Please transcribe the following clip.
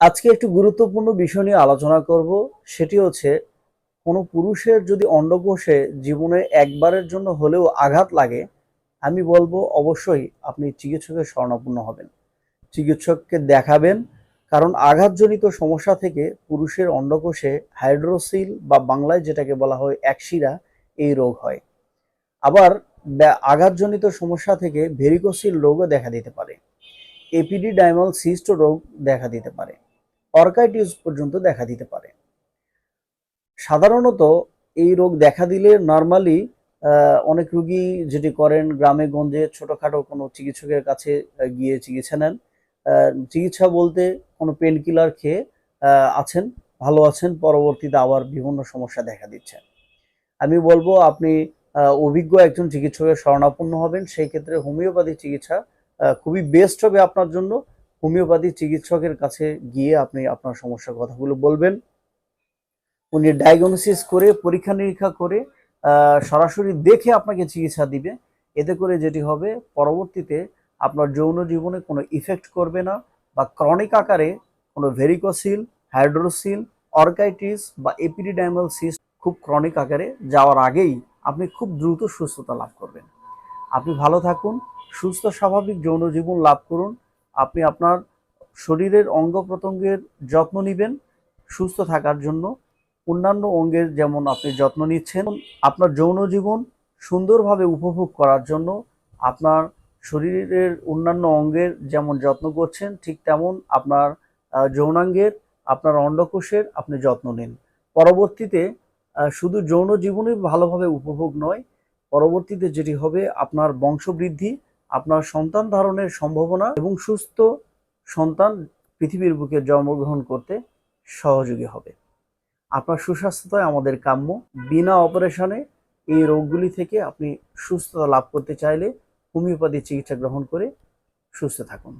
আজকে একটু গুরুত্বপূর্ণ বিষয় নিয়ে আলোচনা করব, সেটি হচ্ছে কোনো পুরুষের যদি অন্ডকোষে জীবনে একবারের জন্য হলেও আঘাত লাগে, আমি বলব অবশ্যই আপনি চিকিৎসকের শরণাপন্ন হবেন। চিকিৎসককে দেখাবেন, কারণ আঘাতজনিত সমস্যা থেকে পুরুষের অন্ডকোষে হাইড্রোসিল বা বাংলায় যেটাকে বলা হয় একশিরা এই রোগ হয়। আবার আঘাতজনিত সমস্যা থেকে ভেরিকোসিল রোগও দেখা দিতে পারে। এপিডিডাইমাল সিস্ট রোগ দেখা দিতে পারে। অর্কাইটিস পর্যন্ত দেখা দিতে পারে। সাধারণত এই রোগ দেখা দিলে নর্মালি অনেক রুগী যেটি করেন গ্রামে গঞ্জে ছোটখাটো কোনো চিকিৎসকের কাছে গিয়ে চিকিৎসা নেন। চিকিৎসা বলতে কোনো পেন কিলার খেয়ে আছেন, ভালো আছেন, পরবর্তীতে আবার বিভিন্ন সমস্যা দেখা দিচ্ছে। আমি বলব আপনি অভিজ্ঞ একজন চিকিৎসকের শরণাপন্ন হবেন। সেই ক্ষেত্রে হোমিওপ্যাথি চিকিৎসা খুবই বেস্ট হবে আপনার জন্য। হোমিওপ্যাথি চিকিৎসকের কাছে গিয়ে আপনি আপনার সমস্যার কথাগুলো বলবেন। উনি ডায়াগনোসিস করে, পরীক্ষা নিরীক্ষা করে সরাসরি দেখে আপনাকে চিকিৎসা দিবে। এতে করে যেটি হবে, পরবর্তীতে আপনার যৌন জীবনে কোনো ইফেক্ট করবে না বা ক্রনিক আকারে কোনো ভেরিকোসিল হাইড্রোসিল অর্কাইটিস বা এপিডিডাইমাল সিস্ট খুব ক্রনিক আকারে যাওয়ার আগেই আপনি খুব দ্রুত সুস্থতা লাভ করবেন। আপনি ভালো থাকুন, সুস্থ স্বাভাবিক যৌন জীবন লাভ করুন। আপনি আপনার শরীরের অঙ্গ প্রত্যঙ্গের যত্ন নেবেন, সুস্থ থাকার জন্য। অন্যান্য অঙ্গের যেমন আপনি যত্ন নিচ্ছেন, আপনার যৌন জীবন সুন্দরভাবে উপভোগ করার জন্য আপনার শরীরের অন্যান্য অঙ্গের যেমন যত্ন করছেন, ঠিক তেমন আপনার যৌনাঙ্গের, আপনার অন্ডকোষের আপনি যত্ন নিন। পরবর্তীতে শুধু যৌন জীবনই ভালোভাবে উপভোগ নয়, পরবর্তীতে যেটি হবে আপনার বংশবৃদ্ধি আপনার সন্তান ধারণের সম্ভাবনা এবং সুস্থ সন্তান পৃথিবীর বুকে জন্মগ্রহণ করতে সহযোগী হবে। আপনার সুস্বাস্থ্যতায় আমাদের কাম্য। বিনা অপারেশনে এই রোগগুলি থেকে আপনি সুস্থতা লাভ করতে চাইলে হোমিওপ্যাথি চিকিৎসা গ্রহণ করে সুস্থ থাকুন।